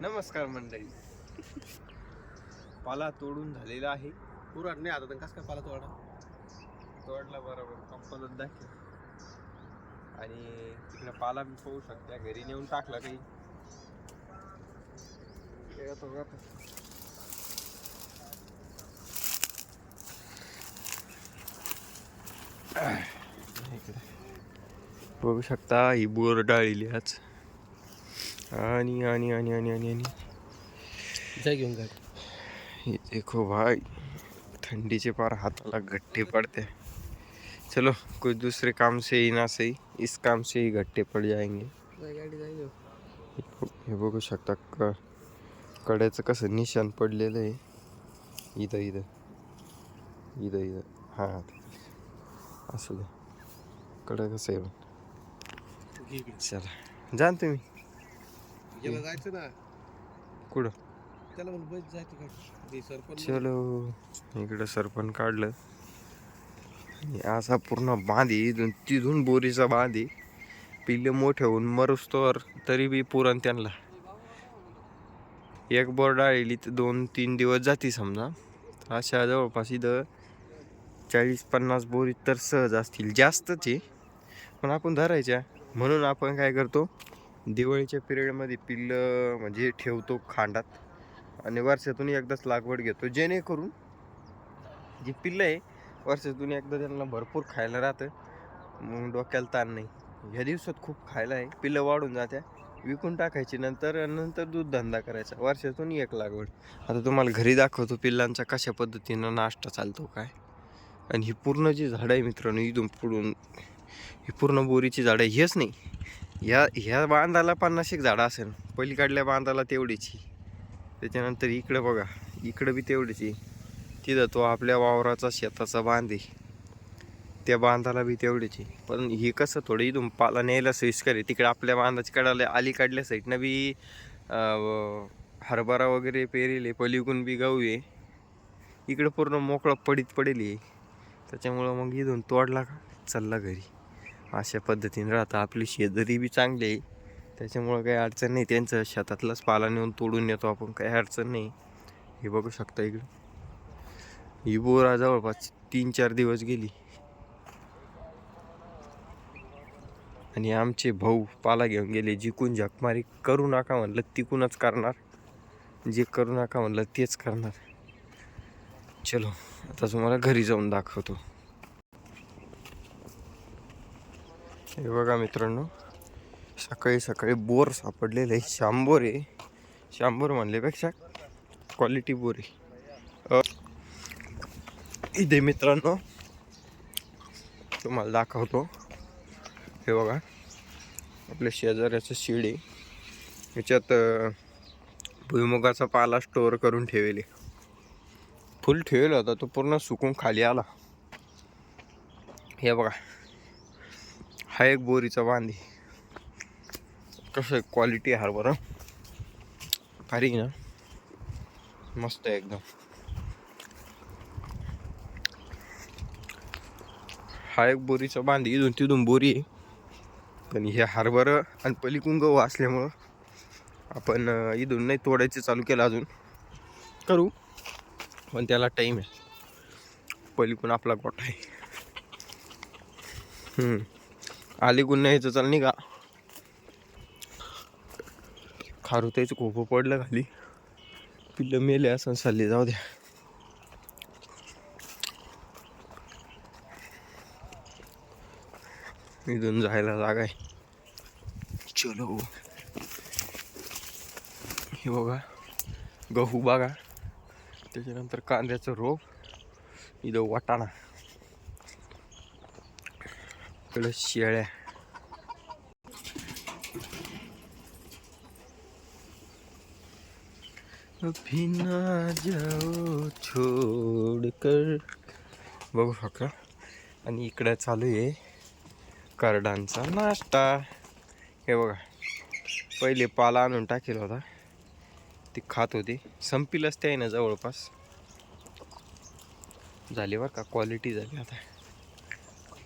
नमस्कार मंडळी. पाला तोडून झालेला आहे. पुराट नाही आता कस काय पाला तोडा तोडला बरोबर कंपनीत दाखव. आणि तिकडे पाला मी पाहू शकता घरी नेऊन टाकला काही. बघू शकता ही बोर डाळीली आज. आणि आणि आणि आणि आणि आणि. जाय घेऊन गाडी. देखो भाई से पार हाथाला गट्टे पड़ते. हैं। चलो कुछ दूसरे काम से ही ना सही इस काम से ही गट्टे पड़ जाएंगे. हे बघ- हे शकता क कड्याचं कसं निशाण पडलेलं आहे. इथं इथं. इथं इथं. हां असू दे. कडं कसं आहे. चला. जा तुम्ही. याला जायचं ना. कुठं? त्याला म्हणून बस जायचं गाडी सरपंच चलो. इकडं सरपण काढलं. आणि असा पूर्ण बांध आहे इथून तिथून बोरीचा बांध आहे. पिल्ले मोठे होऊन मरुस्तोवर तरी बी पुरण त्यांना. एक बोर डाळीली तर दोन तीन दिवस जाती समजा. अशा जवळपास इथं चाळीस पन्नास बोरी तर सहज असतील. जास्तच आहे. पण आपण धरायच्या. म्हणून आपण काय करतो दिवाळीच्या पिरियडमध्ये पिल्लं म्हणजे ठेवतो खांडात. आणि वर्षातून एकदाच लागवड घेतो. जेणेकरून जी पिल्लं आहे वर्षातून एकदा त्यांना भरपूर खायला राहतं. मग डोक्याला ताण नाही. ह्या दिवसात खूप खायला आहे. पिल्लं वाढून जात्या. विकून टाकायची. नंतर नंतर दूध धंदा करायचा. वर्षातून एक लागवड. आता तुम्हाला घरी दाखवतो पिल्लांचा कशा पद्धतीनं नाश्ता चालतो काय. आणि ही पूर्ण जी झाडं आहे मित्रांनो इथून पुढून ही पूर्ण बोरीची झाडं आहे. हेच नाही. या ह्या बांधाला पन्नास एक झाडं असेल. पलीकडल्या बांधाला तेवढीची. त्याच्यानंतर इकडं बघा इकडं बी तेवढीची. तिथं तो आपल्या वावराचा शेताचा बांध आहे. त्या बांधाला बी तेवढीची. पण हे कसं थोडं इथून पाला न्यायला सोयीस्कर आहे. तिकडे आपल्या बांधाच्या कडाला अलीकडल्या साईडनं बी हरभरा वगैरे पेरेले पलीकून बी गहू आहे. इकडं पूर्ण मोकळं पडीत पडेल आहे त्याच्यामुळं मग इथून तोडला का? चालला घरी. अशा पद्धतीने राहतं. आपली शेजारी बी चांगली आहे. त्याच्यामुळं काही अडचण नाही. त्यांचं शेतातलाच पाला नेऊन तोडून येतो आपण. काही अडचण नाही. हे बघू शकता इकडं. ही बोरा जवळपास तीन चार दिवस गेली. आणि आमचे भाऊ पाला घेऊन गेले. जिकून झकमारी करू नका म्हणलं तिकूनच करणार. जे करू नका म्हणलं तेच करणार. चलो आता तुम्हाला घरी जाऊन दाखवतो. हे बघा मित्रांनो सकाळी सकाळी बोर सापडलेलं आहे. शांबोर आहे. शांबोर म्हणल्यापेक्षा क्वालिटी बोर आहे. इथे मित्रांनो तुम्हाला दाखवतो. हे बघा आपल्या शेजाऱ्याचं शिडी आहे. याच्यात भुईमुगाचा पाला स्टोअर करून ठेवले फुल ठेवला होता तो पूर्ण सुकून खाली आला. हे बघा हा एक बोरीचा बांध आहे कसं क्वालिटी आहे हरभरा भारी ना? मस्त आहे एकदम. हा एक बोरीचा बांध इथून तिथून बोरी आहे. पण हे हरभरा आणि पलीकून गहू असल्यामुळं आपण इथून नाही तोडायचं चालू केलं अजून. करू पण त्याला टाईम आहे. पलीकून आपला गोठा आहे. आली गुन्हा न्यायचं चाल नाही का खारुताईचं खोपं पडलं खाली. पिल्लं मेले असं चालले जाऊ द्या. इथून जायला जागा आहे चलो. हे बघा गहू बघा. त्याच्यानंतर कांद्याचं रोप. इथं वाटाणा. इकडं शेळ्या अभी ना जाओ छोड़ कर. बघू शकता. आणि इकडं चालू आहे करडांचा नाश्ता. हे बघा पहिले पाला आणून टाकेल होता. ती खात होती. संपीलच ते आहे ना जवळपास. झाली बरं का क्वालिटी झाली आता.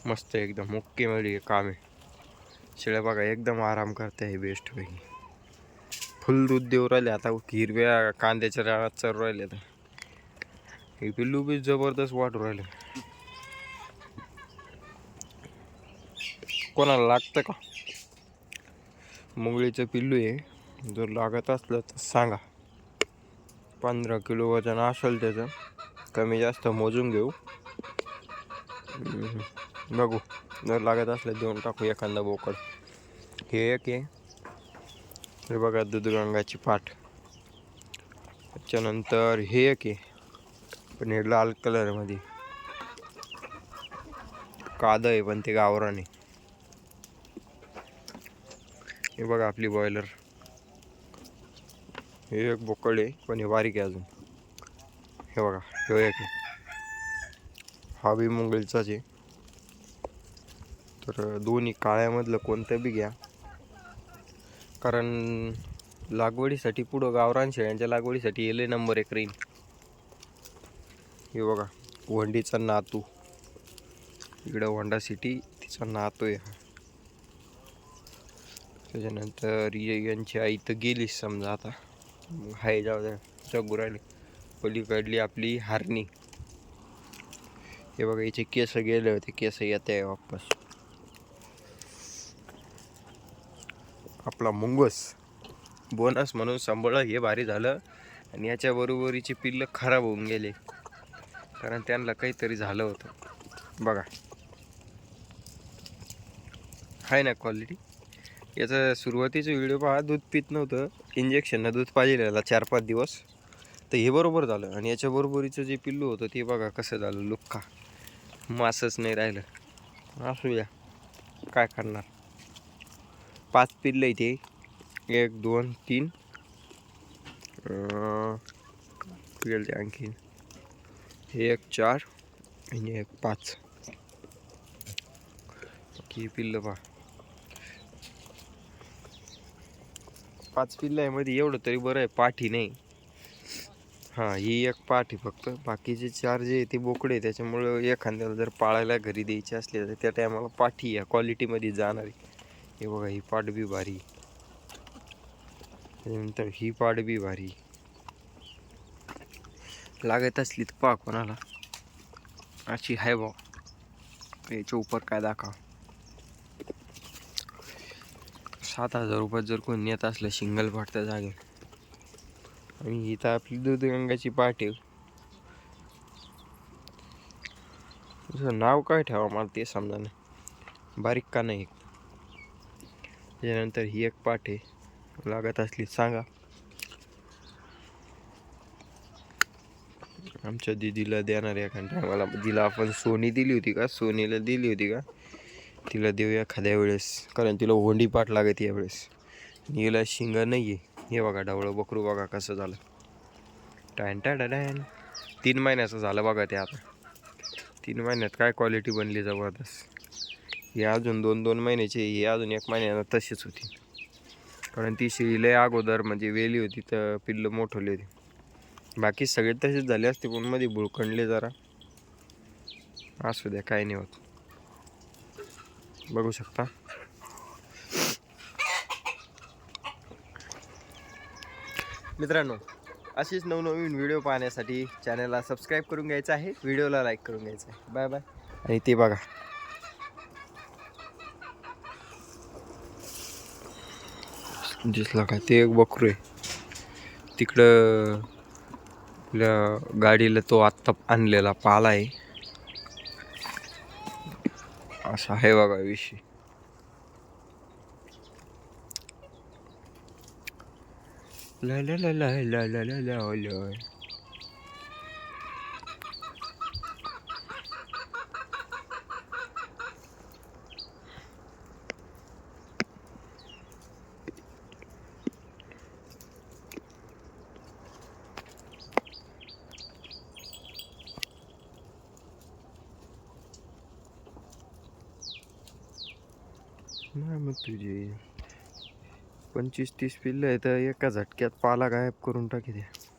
मस्त एकदम ओके मिळली काम आहे शेळ्या बघा एकदम आराम करते आहे बेस्ट पैकी. फुल दूध देऊ राहिले आता हिरव्या कांद्याच्या रानात चर राहिले आता. हे पिल्लू बी जबरदस्त वाटू राहिले. कोणाला लागतं का? मुंगळीचं पिल्लू आहे. जर लागत असलं तर सांगा. पंधरा किलो वजन असेल त्याचं. कमी जास्त मोजून घेऊ. बघू. जर लागत असलं देऊन टाकू एखादा बोकड. हे एक आहे. हे बघा दूधगंगाची पाठ त्याच्यानंतर हे एक आहे. पण हे लाल कलरमध्ये. कादं आहे पण ते गावरान आहे. हे बघा आपली बॉयलर हे एक बोकड आहे पण हे बारीक आहे अजून. हे बघा हे एक आहे. हा बी मुंगळीचाच आहे. तर दोन्ही काळ्यामधलं कोणतं बी घ्या. कारण लागवडीसाठी पुढं गावरान शेळ्यांच्या लागवडीसाठी येले नंबर एक रेन हे बघा वंडीचा नातू. इकडं होंडा सिटी तिचा नातू आहे हा. त्याच्यानंतर यांची आई तर गेलीच समजा आता. मग हाय जाऊ द्या गुराली पलीकडली आपली हारणी. हे बघा याचे केस गेले होते केस येत आहे वापस. आपला मुंगस. बोनस म्हणून सांभाळलं हे भारी झालं. आणि याच्या बरोबरीची पिल्लं खराब होऊन गेले. कारण त्यांना काहीतरी झालं होतं. बघा. आहे ना क्वालिटी याचं सुरुवातीचं व्हिडिओ पहा दूध पित नव्हतं. इंजेक्शननं दूध पाहिजे चार पाच दिवस. तर हे बरोबर झालं. आणि याच्या बरोबरीचं जे पिल्लू होतं ते बघा कसं झालं. लुक्का. मासच नाही राहिलं. असू द्या. काय करणार? पाच पिल्लं इथे. एक दोन तीन. अं, गेले आणखी हे एक चार आणि एक पाच. की पिल्लं पहा. पाच पिल्लं आहे मध्ये एवढं तरी बरं आहे पाठी नाही. हां ही एक पाठी फक्त. बाकीचे चार जे आहे ते बोकडे आहे त्याच्यामुळं एखाद्याला जर पाळायला घरी द्यायचे असले तर त्या टायमाला पाठी या क्वालिटीमध्ये जाणारी. हे बघा ही पाट बी भारी. त्यानंतर ही पाट बी भारी. लागत असली तर पहा कोणाला. अशी आहे बा याच्या उपर काय दाखवा. सात हजार रुपयात जर कोणी नेत असलं सिंगल पाटच्या जागे आणि इथं आपली दूधगंगाची पाट आहे. तुझं नाव काय ठेवा मला ते समजा नाही बारीक का नाही? त्याच्यानंतर ही एक पाठ आहे. लागत असली सांगा. आमच्या दिदीला देणार एखाद्या टायमाला. दिला आपण सोनी दिली होती का? सोनीला दिली होती का? तिला देऊ एखाद्या वेळेस. कारण तिला होंडी पाठ लागत यावेळेस. आणि हिला शिंग नाही आहे हे बघा डावळं बकरू बघा कसं झालं. टॅन टॅन तीन महिन्याचं झालं बघा ते आता. तीन महिन्यात काय क्वालिटी बनली जबरदस्त. हे अजून दोन दोन महिन्याचे हे अजून एक महिन्यानं तशीच होती. कारण ती शेळी लय अगोदर म्हणजे वेली होती तर पिल्लं मोठवली होती. बाकी सगळे तसेच झाले असते पण मध्ये भुळकणले जरा. असू द्या काय नाही होत. बघू शकता. मित्रांनो अशीच नवनवीन व्हिडिओ पाहण्यासाठी चॅनलला सबस्क्राईब करून घ्यायचं आहे. व्हिडिओला लाईक करून घ्यायचं आहे. बाय बाय आणि ते बघा. दिसला का ते एक बकरू आहे तिकडं आपल्या गाडीला तो आत्ता आणलेला पाला आहे असा आहे बघा विषय ला ला ला ला ला ला ला ला ला नाही मग तुझी. पंचवीस तीस पिल्लं आहे तर एका झटक्यात पाला गायब करून टाकी द्या.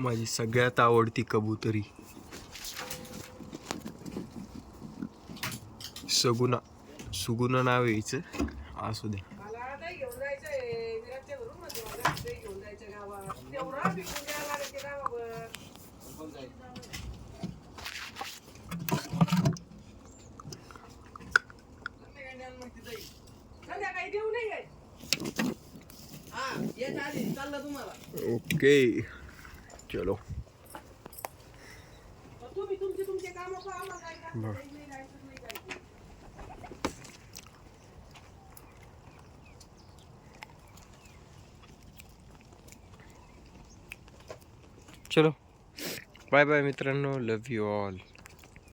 माझी सगळ्यात आवडती कबुतरी. सगुना सुगुना नाव हिचं. असू तुम्हाला. ओके. चलो मग चलो बाय बाय मित्रांनो लव यू ऑल